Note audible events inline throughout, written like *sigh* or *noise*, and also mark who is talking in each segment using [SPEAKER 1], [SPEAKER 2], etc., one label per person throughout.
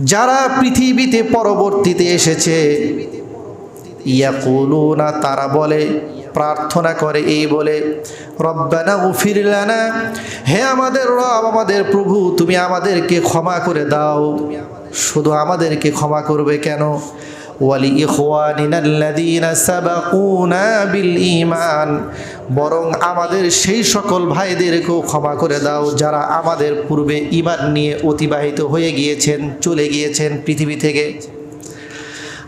[SPEAKER 1] যারা পৃথিবীতে পরবর্তীতে এসেছে, ইয়াকুলুনা, তারা বলে, প্রার্থনা করে এই বলে, রব্বানা উফিরলানা হে আমাদের রব, আমাদের প্রভু, তুমি আমাদেরকে ক্ষমা করে দাও। শুধু আমাদেরকে ক্ষমা করবে কেন? ওয়ালি ইখওয়ানিনাল্লাযীনা সাবাকুনা বিল ঈমান বরং আমাদের সেই সকল ভাইদেরকেও ক্ষমা করে দাও যারা আমাদের পূর্বে ঈমান নিয়ে অতিবাহিত হয়ে গিয়েছেন চলে গিয়েছেন পৃথিবী থেকে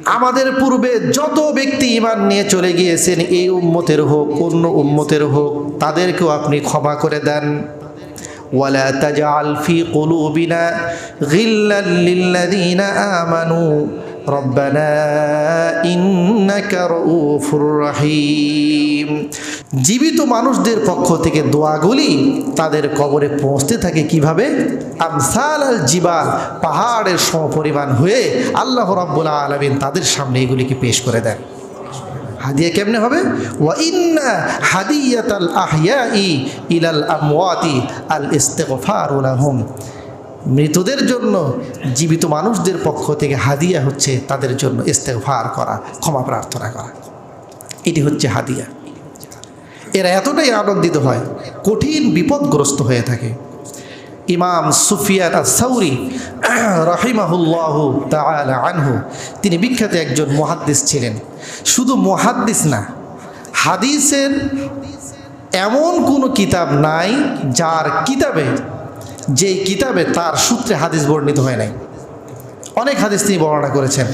[SPEAKER 1] আমাদের পূর্বে যত ব্যক্তি ইমান নিয়ে চলে গিয়েছেন এই উম্মতের হোক অন্য উম্মতের হোক তাদেরকেও আপনি ক্ষমা করে দেন ولا تجعل في قلوبنا غلا للذين آمنوا রব্বানা ইন্নাকা জীবিত মানুষদের পক্ষ থেকে দোয়াগুলি তাদের কবরে পৌঁছতে থাকে কীভাবে? আমসাল আল জিবা পাহাড়ের সমপরিমাণ হয়ে আল্লাহ রব্বুল আলমিন তাদের সামনে এগুলিকে পেশ করে দেন। হাদিয়া কেমনে হবে? ওয়া ইন্না হাদিয়াত আল আহিয়া ইলাল আমওয়াতি আল উল আহম মৃতদের জন্য জীবিত মানুষদের পক্ষ থেকে হাদিয়া হচ্ছে তাদের জন্য ইস্তেগফার করা, ক্ষমা প্রার্থনা করা। এটি হচ্ছে হাদিয়া। এরা এতটাই আনন্দিত হয়, কঠিন বিপদগ্রস্ত হয়ে থাকে। ইমাম সুফিয়ান সাউরি রহিমাহুল্লাহ তাআলা আনহু, তিনি বিখ্যাত একজন মহাদ্দিস ছিলেন। শুধু মহাদ্দিস না, হাদিসের এমন কোনো কিতাব নাই যার কিতাবে যেই কিতাবে তার সূত্রে হাদিস বর্ণিত হয় নাই। অনেক হাদিস তিনি বর্ণনা করেছেন।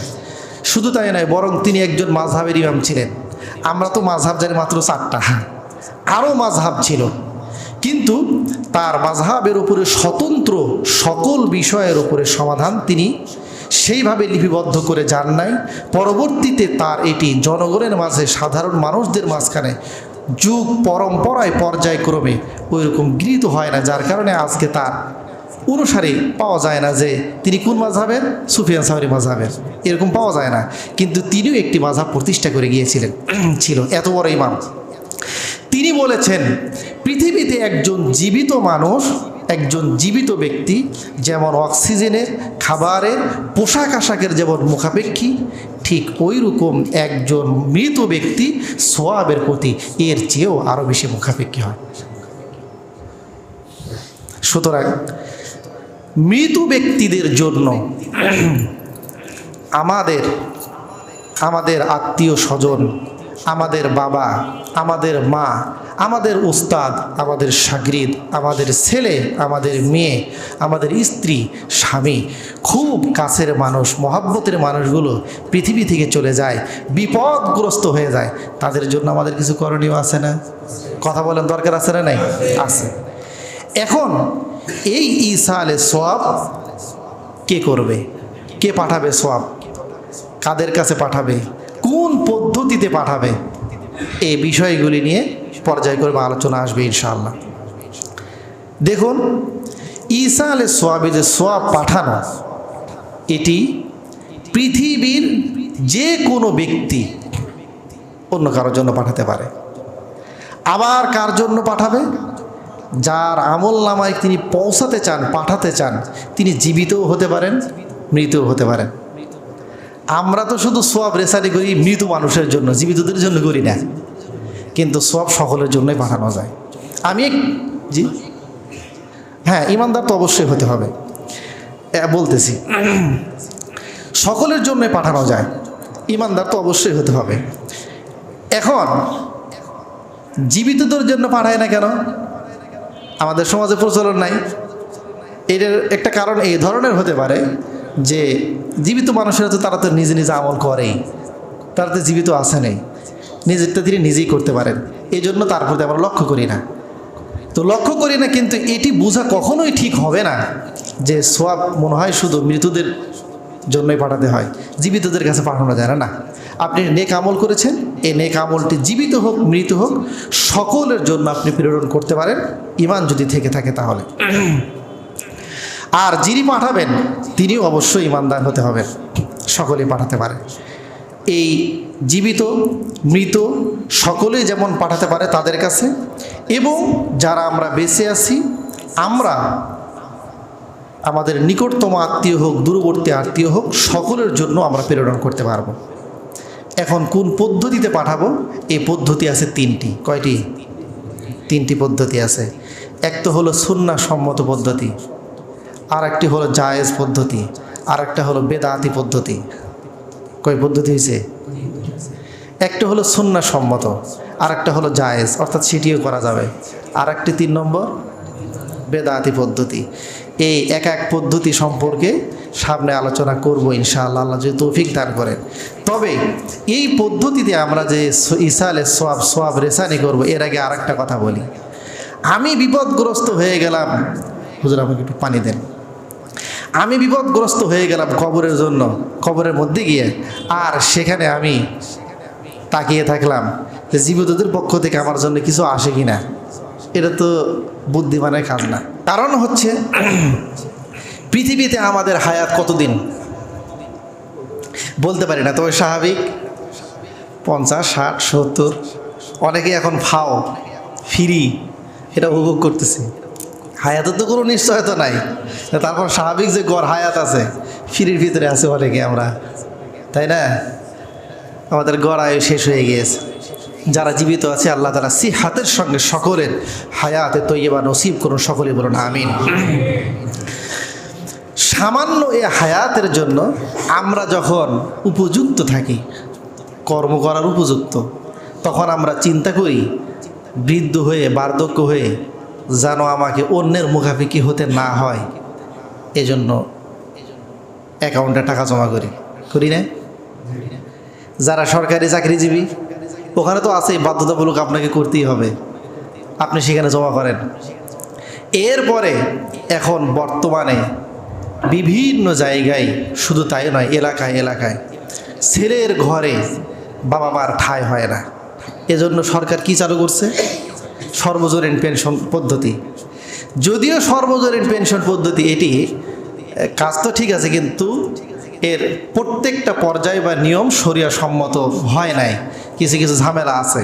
[SPEAKER 1] শুধু তাই নয়, বরং তিনি একজন মাঝহাবের ইমাম ছিলেন। আমরা তো মাঝহাব জানি মাত্র চারটা। আরও মাঝহাব ছিল। কিন্তু তার মাঝহাবের উপরে স্বতন্ত্র সকল বিষয়ের উপরে সমাধান তিনি সেইভাবে লিপিবদ্ধ করে যান নাই। পরবর্তীতে তার এটি জনগণের মাঝে সাধারণ মানুষদের মাঝখানে যুগ পরম্পরায় পর্যায়ক্রমে ওই রকম গৃহীত হয় না, যার কারণে আজকে তার অনুসারে পাওয়া যায় না যে তিনি কোন মাঝাবের সুফিয়ান সাহরি মাঝাবের এরকম পাওয়া যায় না। কিন্তু তিনিও একটি মাঝাব প্রতিষ্ঠা করে গিয়েছিলেন। *clears throat* ছিল। এত বড় ইমাম। তিনি বলেছেন, পৃথিবীতে একজন জীবিত মানুষ একজন জীবিত ব্যক্তি, যেমন অক্সিজেনের, খাবারের, পোশাক আশাকের যেমন মুখাপেক্ষী, ঠিক ওই রকম একজন মৃত ব্যক্তি সোয়াবের প্রতি এর চেয়েও আরও বেশি মুখাপেক্ষী হয়। সুতরাং মৃত ব্যক্তিদের জন্য আমাদের আমাদের আত্মীয় স্বজন আমাদের বাবা, আমাদের মা, আমাদের উস্তাদ, আমাদের সাগরিদ, আমাদের ছেলে, আমাদের মেয়ে, আমাদের স্ত্রী, স্বামী, খুব কাছের মানুষ, মহাব্বতের মানুষগুলো পৃথিবী থেকে চলে যায়, বিপদগ্রস্ত হয়ে যায়। তাদের জন্য আমাদের কিছু করণীয় আছে না? কথা বলেন দরকার আছে না নাই? আছে। এখন এই ঈসা আলে সোয়াব কে করবে? কে পাঠাবে সোয়াব কাদের কাছে পাঠাবে? কোন পদ্ধতিতে পাঠাবে। এই বিষয়গুলি নিয়ে পর্যায়ক্রমে আলোচনা আসবে ইনশাআল্লাহ। দেখুন, ঈসা আলে সোয়াবে যে সোয়াব পাঠানো, এটি পৃথিবীর যে কোনো ব্যক্তি অন্য কারোর জন্য পাঠাতে পারে। আবার কার জন্য পাঠাবে? যার আমল নামায় তিনি পৌঁছাতে চান, পাঠাতে চান, তিনি জীবিতও হতে পারেন, মৃতও হতে পারেন। আমরা তো শুধু সোয়াব রেসারি করি, মৃত মানুষের জন্য, জীবিতদের জন্য করি না। কিন্তু সব সকলের জন্যই পাঠানো যায়। আমি জি? হ্যাঁ ইমানদার তো অবশ্যই হতে হবে। বলতেছি। সকলের জন্যই পাঠানো যায়। ইমানদার তো অবশ্যই হতে হবে। এখন, জীবিতদের জন্য পাঠায় না কেন? আমাদের সমাজে প্রচলন নাই। এটার একটা কারণ এই ধরনের হতে পারে। যে জীবিত মানুষেরা তো তারা তো নিজে নিজে আমল করেই তারা তো জীবিত আছে নেই। নিজেরটা তিনি নিজেই করতে পারেন। এই জন্য তার প্রতি আমরা লক্ষ্য করি না। তো লক্ষ্য করি না, কিন্তু এটি বোঝা কখনোই ঠিক হবে না যে সোয়াব মনে হয় শুধু মৃতদের জন্যই পাঠাতে হয়। জীবিতদের কাছে পাঠানো যায় না না। আপনি নেক আমল করেছেন, এই নেক আমলটি জীবিত হোক, মৃত হোক, সকলের জন্য আপনি প্রেরণ করতে পারেন। ইমান যদি থেকে থাকে তাহলে। আর যিনি পাঠাবেন, তিনিও অবশ্যই ইমানদার হতে হবেন সকলেই পাঠাতে পারে। এই জীবিত, মৃত, সকলেই যেমন পাঠাতে পারে তাদের কাছে, এবং যারা আমরা বেঁচে আছি, আমরা আমাদের নিকটতম আত্মীয় হোক, দূরবর্তী আত্মীয় হোক, সকলের জন্য আমরা প্রেরণ করতে পারব। এখন কোন পদ্ধতিতে পাঠাবো? এই পদ্ধতি আছে তিনটি। কয়টি? তিনটি পদ্ধতি আছে। এক তো হলো সুন্না সম্মত পদ্ধতি। আর একটি হলো জায়েজ পদ্ধতি আর একটা হলো বেদাতি পদ্ধতি। কয় পদ্ধতি হয়েছে একটা হলো সুন্না সম্মত আর একটা হলো জায়েজ, অর্থাৎ সেটিও করা যাবে। আর একটি তিন নম্বর, বেদাতি পদ্ধতি। এই এক এক পদ্ধতি সম্পর্কে সামনে আলোচনা করব ইনশাআল্লাহ, আল্লাহ যদি তৌফিক দান করেন। তবে এই পদ্ধতিতে আমরা যে ইসালে সোয়াব সোয়াব রেসানি করব, এর আগে আর কথা বলি। আমি বিপদগ্রস্ত হয়ে গেলাম। হুজুর আমাকে একটু পানি দেন। আমি বিপদগ্রস্ত হয়ে গেলাম কবরের জন্য, কবরের মধ্যে গিয়ে। আর সেখানে আমি তাকিয়ে থাকলাম যে জীবিতদের পক্ষ থেকে আমার জন্য কিছু আসে কি না এটা তো বুদ্ধিমানের কাজ না। কারণ হচ্ছে, পৃথিবীতে আমাদের হায়াত কতদিন? বলতে পারি না, তবে স্বাভাবিক পঞ্চাশ, ষাট, সত্তর অনেকে এখন ফাও, ফিরি, এটা উপভোগ করতেছি। হায়াতের তো কোনো নিশ্চয়তা নাই। তারপর স্বাভাবিক যে গড় হায়াত আছে, ফিরির ভিতরে আছে অনেকে আমরা। তাই না? আমাদের গড় আয়ু শেষ হয়ে গিয়েছে। যারা জীবিত আছে, আল্লাহ তালা সি হাতের সঙ্গে সকলের হায়াতে তৈবা নসিব করুন সকলে বলুন, আমিন। সামান্য এ হায়াতের জন্য আমরা যখন উপযুক্ত থাকি, কর্ম করার উপযুক্ত, তখন আমরা চিন্তা করি, বৃদ্ধ হয়ে, বার্ধক্য হয়ে যেন আমাকে অন্যের মুখাফিকি হতে না হয়। এজন্য অ্যাকাউন্টে টাকা জমা করি। করি না? যারা সরকারি চাকরিজীবী, ওখানে তো আছেই, বাধ্যতামূলক আপনাকে করতেই হবে। আপনি সেখানে জমা করেন। এরপরে এখন বর্তমানে বিভিন্ন জায়গায় শুধু তাই নয়, এলাকায় এলাকায় ছেলের ঘরে বাবা মার ঠাঁই হয় না। এজন্য সরকার কি চালু করছে? সর্বজনীন পেনশন পদ্ধতি। যদিও সর্বজনীন পেনশন পদ্ধতি এটি কাজ তো ঠিক আছে, কিন্তু এর প্রত্যেকটা পর্যায় বা নিয়ম সরিয়া সম্মত হয় নাই। কিছু কিছু ঝামেলা আছে।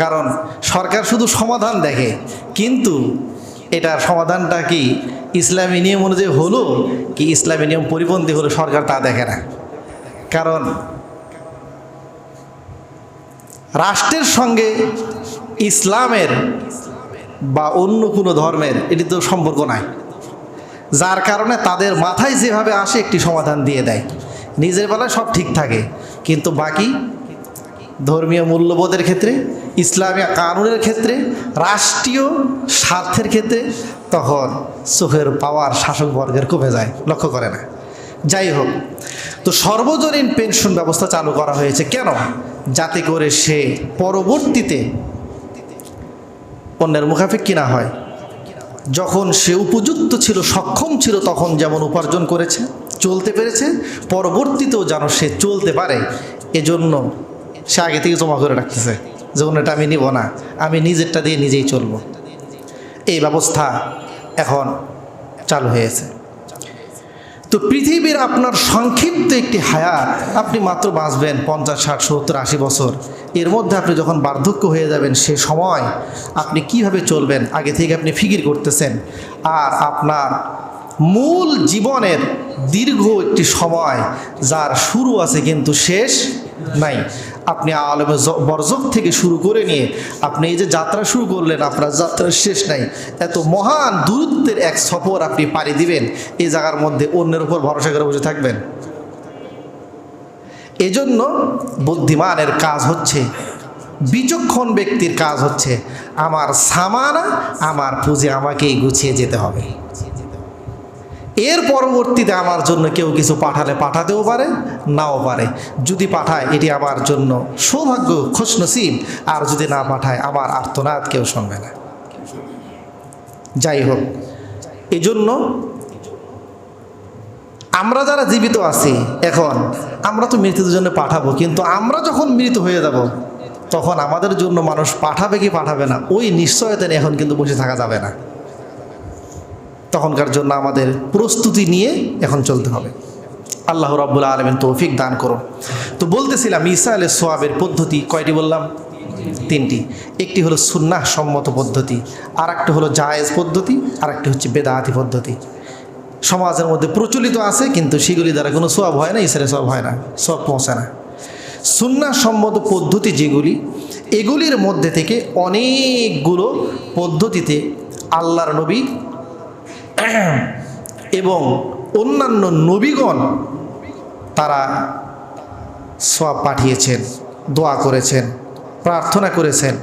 [SPEAKER 1] কারণ সরকার শুধু সমাধান দেখে, কিন্তু এটার সমাধানটা কি ইসলামী নিয়ম অনুযায়ী হলো, কি ইসলামী নিয়ম পরিপন্থী হলো সরকার তা দেখে না। কারণ রাষ্ট্রের সঙ্গে ইসলামের বা অন্য কোনো ধর্মের এটি তো সম্পর্ক নাই। যার কারণে তাদের মাথায় যেভাবে আসে একটি সমাধান দিয়ে দেয়। নিজের বেলায় সব ঠিক থাকে। কিন্তু বাকি ধর্মীয় মূল্যবোধের ক্ষেত্রে ইসলামী কানুনের ক্ষেত্রে, রাষ্ট্রীয় স্বার্থের ক্ষেত্রে তখন চোখের পাওয়ার শাসক বর্গের কমে যায়, লক্ষ্য করে না। যাই হোক, তো সর্বজনীন পেনশন ব্যবস্থা চালু করা হয়েছে কেন? যাতে করে সে পরবর্তীতে অন্যের মুখাফিক কিনা হয়। যখন সে উপযুক্ত ছিল, সক্ষম ছিল, তখন যেমন উপার্জন করেছে, চলতে পেরেছে, পরবর্তীতেও যেন সে চলতে পারে, এজন্য সে আগে থেকে জমা করে রাখতেছে যেমন এটা আমি নিব না, আমি নিজেরটা দিয়ে নিজেই চলব। এই ব্যবস্থা এখন চালু হয়েছে। তো পৃথিবীর আপনার সংক্ষিপ্ত একটি হায়াত, আপনি মাত্র বাঁচবেন পঞ্চাশ, ষাট, সত্তর, আশি বছর। এর মধ্যে আপনি যখন বার্ধক্য হয়ে যাবেন সে সময় আপনি কীভাবে চলবেন, আগে থেকে আপনি ফিকির করতেছেন। আর আপনার মূল জীবনের দীর্ঘ একটি সময় যার শুরু আছে কিন্তু শেষ নাই। আপনি আলমে বরজক থেকে শুরু করে নিয়ে আপনি এই যে যাত্রা শুরু করলেন, আপনার যাত্রার শেষ নাই। এত মহান দূরত্বের এক সফর আপনি পাড়ি দিবেন, এই জায়গার মধ্যে অন্যের উপর ভরসা করে বসে থাকবেন। এজন্য বুদ্ধিমানের কাজ হচ্ছে, বিচক্ষণ ব্যক্তির কাজ হচ্ছে, আমার সামানা, আমার পুঁজি আমাকেই গুছিয়ে যেতে হবে। এর পরবর্তীতে আমার জন্য কেউ কিছু পাঠালে পাঠাতেও পারে, নাও পারে। যদি পাঠায়, এটি আমার জন্য সৌভাগ্য, খুশনসিব। আর যদি না পাঠায়, আমার আর্তনাদ কেউ শুনবে না। যাই হোক এই জন্য আমরা যারা জীবিত আছি এখন, আমরা তো মৃত্যুর জন্য পাঠাবো, কিন্তু আমরা যখন মৃত হয়ে যাব, তখন আমাদের জন্য মানুষ পাঠাবে কি পাঠাবে না, ওই নিশ্চয়তা এখন কিন্তু বসে থাকা যাবে না। তখনকার জন্য আমাদের প্রস্তুতি নিয়ে এখন চলতে হবে। আল্লাহ রাব্বুল আলমিন তৌফিক দান করুন। তো বলতেছিলাম, ঈসা আলের সোয়াবের পদ্ধতি কয়টি বললাম? তিনটি। একটি হলো সুন্নাহ সম্মত পদ্ধতি আর একটা হলো জায়েজ পদ্ধতি আর একটি হচ্ছে বেদাহাতি পদ্ধতি। সমাজের মধ্যে প্রচলিত আছে, কিন্তু সেগুলি দ্বারা কোনো সব হয় না ইসরে সব হয় না সব পৌঁছে না। সুন্না সম্মত পদ্ধতি যেগুলি, এগুলির মধ্যে থেকে অনেকগুলো পদ্ধতিতে আল্লাহর নবী *clears throat* এবং অন্যান্য নবীগণ তারা সব পাঠিয়েছেন, দোয়া করেছেন, প্রার্থনা করেছেন।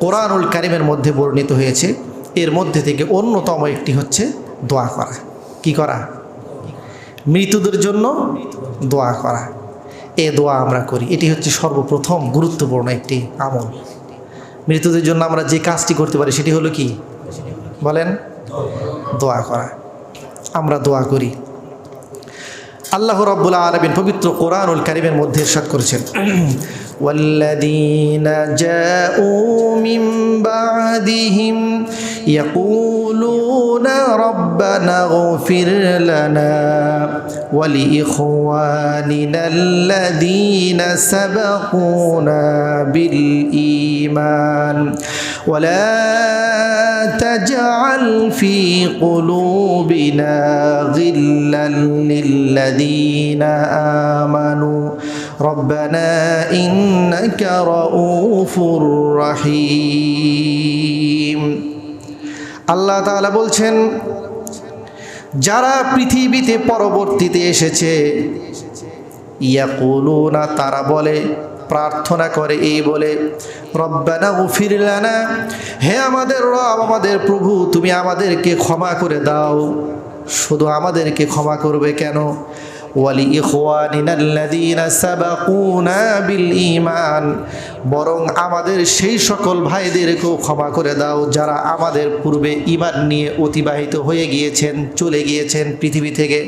[SPEAKER 1] কোরআনুল কারিমের মধ্যে বর্ণিত হয়েছে, এর মধ্যে থেকে অন্যতম একটি হচ্ছে দোয়া করা। কি করা? মৃতদের জন্য দোয়া করা। এ দোয়া আমরা করি। এটি হচ্ছে সর্বপ্রথম গুরুত্বপূর্ণ একটি আমল। মৃতদের জন্য আমরা যে কাজটি করতে পারি সেটি হলো কি? বলেন। দোয়া করা আমরা দোয়া করি আল্লাহ রব্বুল আলমিন পবিত্র কোরআনুল কারিমের মধ্যে ইরশাদ করেছেন والذين جاءوا من بعدهم يقولون ربنا اغفر لنا ولإخواننا الذين سبقونا بالإيمان ولا تجعل في قلوبنا غلا للذين آمنوا ربنا إنك رؤوف رحيم আল্লাহ তাআলা বলছেন যারা পৃথিবীতে পরবর্তীতে এসেছে ইয়াকুলুনা তারা বলে প্রার্থনা করে এই বলে, রব্বানা লানা, হে আমাদের রব, আমাদের প্রভু, তুমি আমাদেরকে ক্ষমা করে দাও। শুধু আমাদেরকে ক্ষমা করবে কেন? বরং আমাদের সেই সকল ভাইদেরকেও ক্ষমা করে দাও, যারা আমাদের পূর্বে ঈমান নিয়ে অতিবাহিত হয়ে গিয়েছেন, চলে গিয়েছেন পৃথিবী থেকে।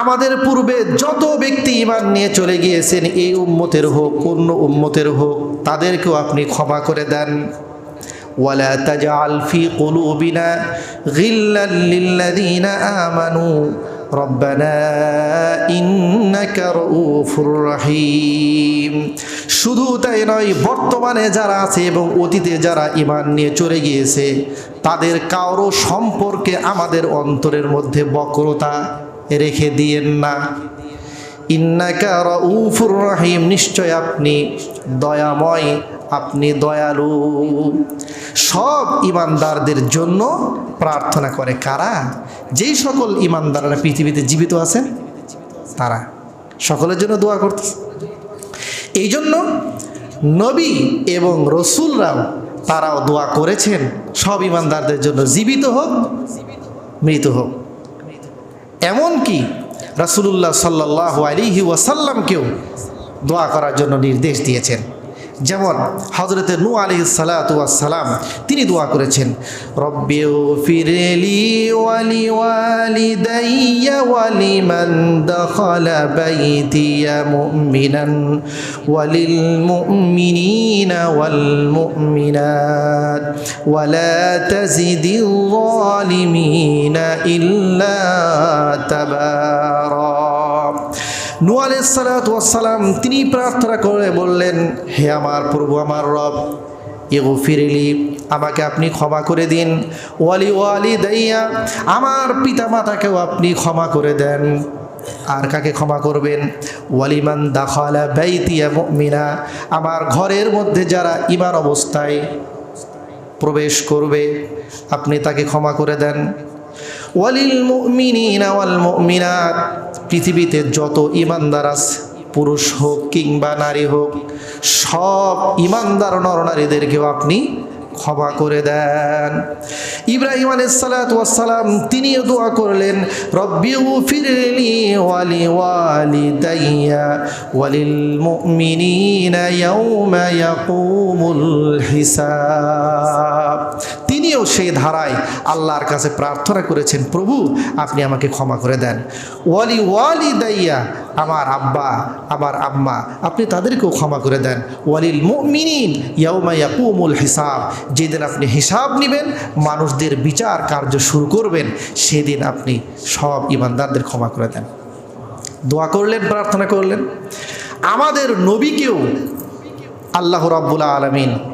[SPEAKER 1] আমাদের পূর্বে যত ব্যক্তি ইমান নিয়ে চলে গিয়েছেন, এই উম্মতের হোক, অন্য উম্মতের হোক, তাদেরকেও আপনি ক্ষমা করে দেন। ওয়ালা আমানু। শুধু তাই নয়, বর্তমানে যারা আছে এবং অতীতে যারা ইমান নিয়ে চলে গিয়েছে, তাদের কারও সম্পর্কে আমাদের অন্তরের মধ্যে বক্রতা রেখে দিয়েন না। ইন্নাকা রাউফুর রহিম, নিশ্চয় আপনি দয়াময়, আপনি দয়ালু। সব ইমানদারদের জন্য প্রার্থনা করে কারা? যেই সকল ইমানদাররা পৃথিবীতে জীবিত আছেন, তারা সকলের জন্য দোয়া করতেছে। এই জন্য নবী এবং রসুলরাও তারাও দোয়া করেছেন, সব ইমানদারদের জন্য জীবিত হোক, মৃত হোক। এমনকি রাসুলুল্লাহ সাল্লাহ আলিহি ওয়াসাল্লামকেও দোয়া করার জন্য নির্দেশ দিয়েছেন। যেমন হজরতে নু আলি সালাতাম তিনি দোয়া করেছেন রব্বেও ফিরেলি ওয়ালি ওয়ালি দাইয়া ওয়ালি দখলা বাইতিয়া মুমিনান ওয়ালিল মুমিনিনা ওয়াল মুমিনাত ওয়ালা তাজিদিল যালিমিনা ইল্লা তাবারা নু আলাইসালাম তিনি প্রার্থনা করে বললেন, হে আমার প্রভু, আমার রব এগো ফিরিলি আমাকে আপনি ক্ষমা করে দিন। ওয়ালি ওয়ালি দাইয়া আমার পিতা মাতাকেও আপনি ক্ষমা করে দেন। আর কাকে ক্ষমা করবেন? ওয়ালিমান দাখালা বাইতিয়া মুমিনা, আমার ঘরের মধ্যে যারা ইমার অবস্থায় প্রবেশ করবে, আপনি তাকে ক্ষমা করে দেন। ওয়ালিল মুমিনিনা ওয়াল মুমিনাত পৃথিবীতে যত ইমানদার আছে, পুরুষ হোক কিংবা নারী হোক, সব ইমানদার নরনারীদেরকেও আপনি ক্ষমা করে দেন। ইব্রাহিম আলাইসালাম তিনিও দোয়া করলেন রব্বিউ ফিরলি ওয়ালি ওয়ালি দাইয়া ওয়ালিল তিনিও সেই ধারায় আল্লাহর কাছে প্রার্থনা করেছেন, প্রভু, আপনি আমাকে ক্ষমা করে দেন। ওয়ালি ওয়ালি দাইয়া আমার আব্বা, আমার আম্মা, আপনি তাদেরকেও ক্ষমা করে দেন। ওয়ালিল মুমিনিন, ইয়াউমা ইয়াকুমুল হিসাব, যেদিন আপনি হিসাব নেবেন, মানুষদের বিচার কার্য শুরু করবেন, সেদিন আপনি সব ইমানদারদের ক্ষমা করে দেন। দোয়া করলেন, প্রার্থনা করলেন। আমাদের নবীকেও আল্লাহ রাব্বুল আলমিন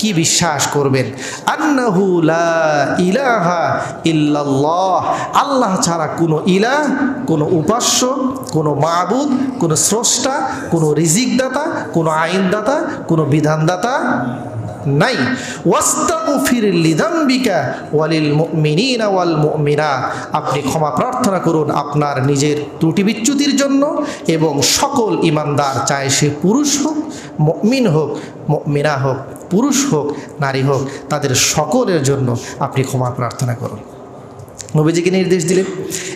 [SPEAKER 1] কি বিশ্বাস করবেন? আন্নাহু ইলাহা ইল্লাল্লাহ। আল্লাহ ছাড়া কোনো ইলাহ, কোনো উপাস্য, কোনো মাবুদ, কোনো স্রষ্টা, কোনো রিজিকদাতা, কোনো আইনদাতা, কোনো বিধানদাতা নাই। আপনি ক্ষমা প্রার্থনা করুন আপনার নিজের ত্রুটি বিচ্যুতির জন্য এবং সকল ইমানদার চায় সে পুরুষ হোক মুমিন হোক, মুমিনা হোক, পুরুষ হোক, নারী হোক, তাদের সকলের জন্য আপনি ক্ষমা প্রার্থনা করুন। নবীজিকে নির্দেশ দিলেন।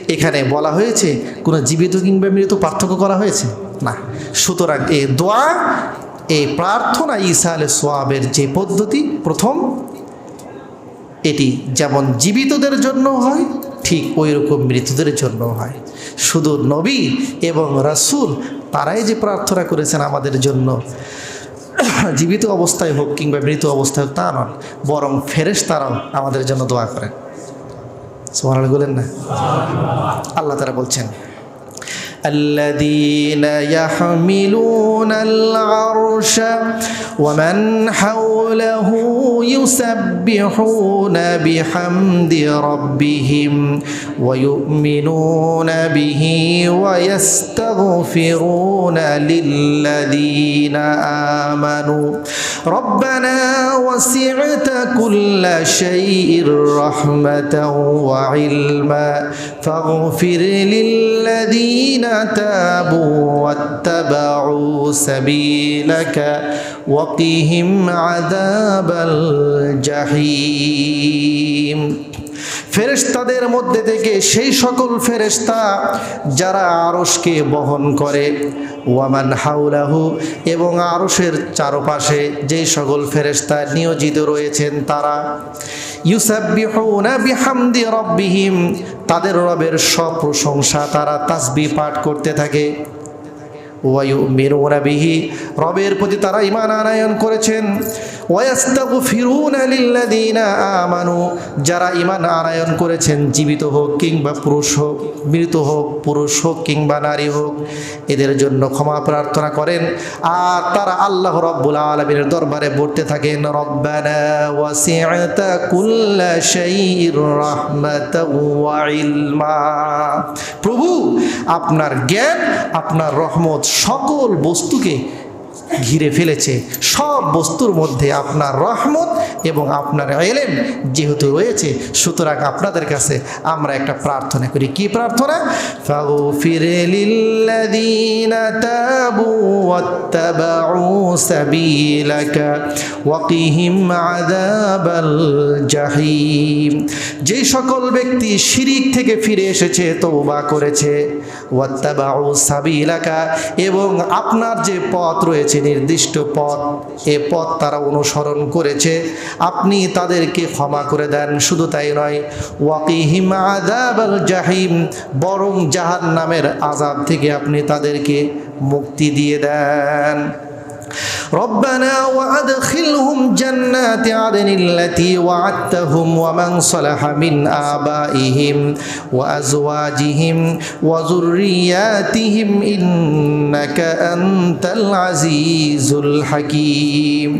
[SPEAKER 1] এখানে বলা হয়েছে, কোনো জীবিত কিংবা মৃত পার্থক্য করা হয়েছে? না। সুতরাং এ দোয়া এই প্রার্থনা ঈসা আলে সোয়াবের যে পদ্ধতি, প্রথম, এটি যেমন জীবিতদের জন্য হয় ঠিক ওই রকম মৃতদের জন্য হয়। শুধু নবী এবং রাসুল তারাই যে প্রার্থনা করেছেন আমাদের জন্য। জীবিত অবস্থায় হোক কিংবা মৃত অবস্থায় হোক, তা নন, বরং ফেরেস তারাও আমাদের জন্য দোয়া করেন। সোহান বলেন না? আল্লাহ তারা বলছেন الذين يحملون العرش ومن حوله يسبحون بحمد ربهم ويؤمنون به ويستغفرون للذين آمنوا. ربنا وسعت كل شيء رحمة وعلما. فاغفر للذين تابوا واتبعوا سبيلك وقهم عذاب الجحيم ফেরেশতাদের মধ্যে থেকে সেই সকল ফেরেশতা যারা আরশকে বহন করে ওয়ামান হাউলাহু এবং আরশের চারপাশে যেই সকল ফেরেশতা নিয়োজিত রয়েছেন তারা ইউসাব্বিহুনা বিহামদি রব্বিহিম। তাদের রবের সব প্রশংসা তারা তাসবি পাঠ করতে থাকে। ওয়ায়ুমিনুনা বিহি। রবের প্রতি তারা ইমান আনায়ন করেছেন। যারা ইমান আনায়ন করেছেন, জীবিত হোক কিংবা পুরুষ হোক, মৃত হোক, পুরুষ হোক কিংবা নারী হোক, এদের জন্য ক্ষমা প্রার্থনা করেন। আর তারা আল্লাহ রব্বুল আলামিনের দরবারে পড়তে থাকেন প্রভু, আপনার জ্ঞান, আপনার রহমত সকল বস্তুকে ঘিরে ফেলেছে। সব বস্তুর মধ্যে আপনার রহমত এবং আপনার এলেম যেহেতু রয়েছে, সুতরাং আপনাদের কাছে আমরা একটা প্রার্থনা করি। কি প্রার্থনা? তাবু যে সকল ব্যক্তি শিরিক থেকে ফিরে এসেছে, তওবা করেছে। ওয়াত্তাবাউ সাবিলাকা, এবং আপনার যে পথ রয়েছে, নির্দিষ্ট পথ, এ পথ তারা অনুসরণ করেছে। আপনি তাদেরকে ক্ষমা করে দেন, শুধু তাই নয়, ওয়াকিহিম আযাবাল জাহিম, বরং জাহান নামের আজাব থেকে আপনি তাদেরকে মুক্তি দিয়ে দেন। ربنا وأدخلهم جنات عدن التي وعدتهم ومن صلح من آبائهم وأزواجهم وذرياتهم إنك أنت العزيز الحكيم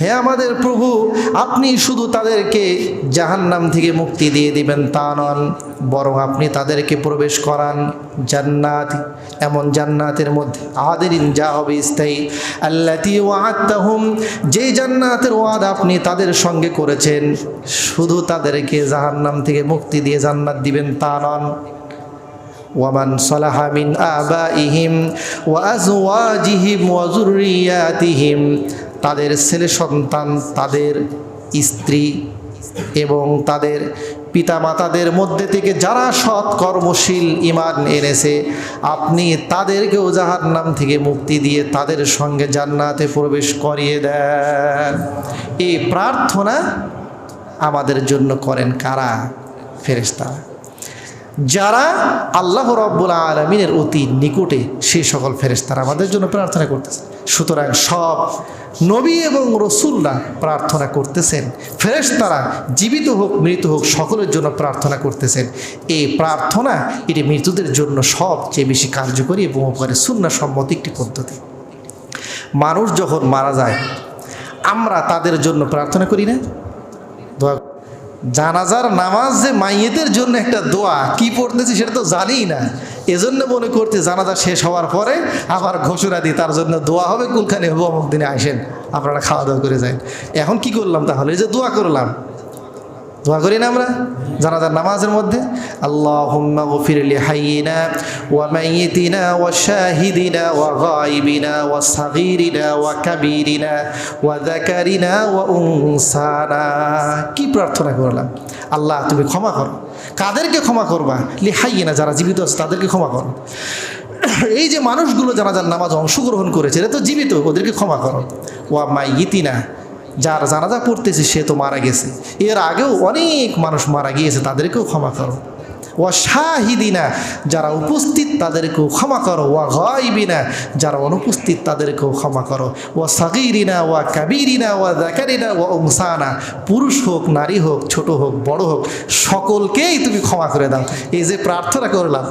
[SPEAKER 1] হে আমাদের প্রভু আপনি শুধু তাদেরকে জাহান্নাম থেকে মুক্তি দিয়ে দিবেন তা নন বরং আপনি তাদেরকে প্রবেশ করান জান্নাত, এমন জান্নাতের মধ্যে। আদেরিন যা হবে স্থায়ী। ওয়াত্তাহুম যে জান্নাতের ওয়াদ আপনি তাদের সঙ্গে করেছেন, শুধু তাদেরকে জাহান্নাম থেকে মুক্তি দিয়ে জান্নাত দিবেন তা নন। ওয়ামান সালাহা মিন আবাইহিম ওয়া আজওয়াজিহিম ওয়া যুররিয়াতিহিম, তাদের ছেলে সন্তান তাদের স্ত্রী এবং তাদের পিতামাতাদের মধ্যে থেকে যারা সৎ কর্মশীল ইমান এনেছে, আপনি তাদেরকেও জাহার নাম থেকে মুক্তি দিয়ে তাদের সঙ্গে জান্নাতে প্রবেশ করিয়ে দেন। এই প্রার্থনা আমাদের জন্য করেন কারা? ফেরেস্তা যারা আল্লাহ রব্বুল আলমিনের অতি নিকটে সেই সকল ফেরেশতারা আমাদের জন্য প্রার্থনা করতেছে সুতরাং সব নবী এবং রসুল্লাহ প্রার্থনা করতেছেন। ফেরেশতারা জীবিত হোক, মৃত হোক, সকলের জন্য প্রার্থনা করতেছেন। এই প্রার্থনা এটি মৃতদের জন্য সবচেয়ে বেশি কার্যকরী এবং উপকারী সম্মত একটি পদ্ধতি। মানুষ যখন মারা যায়, আমরা তাদের জন্য প্রার্থনা করি না? দোয়া জানাজার নামাজ যে মাইয়েদের জন্য একটা দোয়া, কি পড়তেছি সেটা তো জানি না। এজন্য মনে করতে জানাজা শেষ হওয়ার পরে আবার ঘোষণা দিই, তার জন্য দোয়া হবে, কুলখানি হব, অমুক দিনে আসেন, আপনারা খাওয়া দাওয়া করে যায় এখন কি করলাম তাহলে? এই যে দোয়া করলাম। দোয়া করি না আমরা? জানাজার নামাজের মধ্যে, আল্লাহুম্মা গফির লি হাইয়িনা ওয়া মাইয়িতিনা ওয়া শাহিদিনা ওয়া গায়িবিনা ওয়া সাগীরিনা ওয়া কাবীরিনা ওয়া যাকারিনা ওয়া উনসানা। কি প্রার্থনা করলাম? আল্লাহ, তুমি ক্ষমা করো। কাদেরকে ক্ষমা করবা? লি হাইয়িনা, যারা জীবিত আছে, তাদেরকে ক্ষমা করো। এই যে মানুষগুলো জানাজার নামাজ অংশগ্রহণ করেছে, এরা তো জীবিত, ওদেরকে ক্ষমা করো। ওয়া মাইয়িতিনা যার জানাজা পড়তেছে, সে তো মারা গেছে। এর আগেও অনেক মানুষ মারা গিয়েছে, তাদেরকেও ক্ষমা করো। ও শাহিদিনা যারা উপস্থিত তাদেরকেও ক্ষমা করো। ওয়া গাইবিনা যারা অনুপস্থিত তাদেরকেও ক্ষমা করো। ও সাগিরিনা ওয়া কাবিরিনা ওয়া দাকারিনা ওয়া উমসানা পুরুষ হোক, নারী হোক, ছোট হোক, বড় হোক, সকলকেই তুমি ক্ষমা করে দাও। এই যে প্রার্থনা করলাম,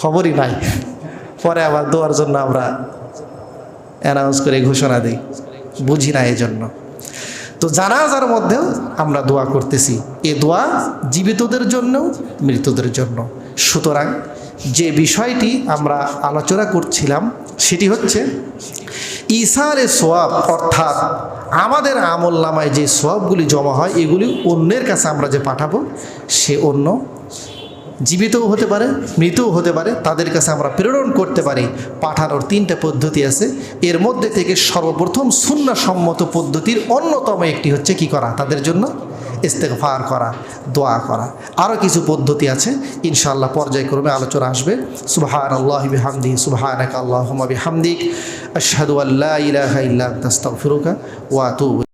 [SPEAKER 1] খবরই নাই। পরে আবার দোয়ার জন্য আমরা অ্যানাউন্স করে ঘোষণা দিই। বুঝি না এজন্য। জন্য তো জানাজার মধ্যেও আমরা দোয়া করতেছি। এ দোয়া জীবিতদের জন্য মৃতদের জন্য। সুতরাং যে বিষয়টি আমরা আলোচনা করছিলাম, সেটি হচ্ছে ইসারে সোয়াব, অর্থাৎ আমাদের আমল নামায় যে সোয়াবগুলি জমা হয়, এগুলি অন্যের কাছে আমরা যে পাঠাবো, সে অন্য জীবিতও হতে পারে, মৃতও হতে পারে। তাদের কাছে আমরা প্রেরণ করতে পারি। পাঠানোর তিনটা পদ্ধতি আছে। এর মধ্যে থেকে সর্বপ্রথম সম্মত পদ্ধতির অন্যতম একটি হচ্ছে কি করা? তাদের জন্য ইস্তেকফার করা, দোয়া করা। আরও কিছু পদ্ধতি আছে। ইনশাআল্লাহ পর্যায়ক্রমে আলোচনা আসবে। সুবহান আল্লাহ বিহামদি সুবহানাক আল্লাহুম্মা বিহামদিক। আশহাদু আল্লা ইলাহা ইল্লা আনতা ওয়া আতুবু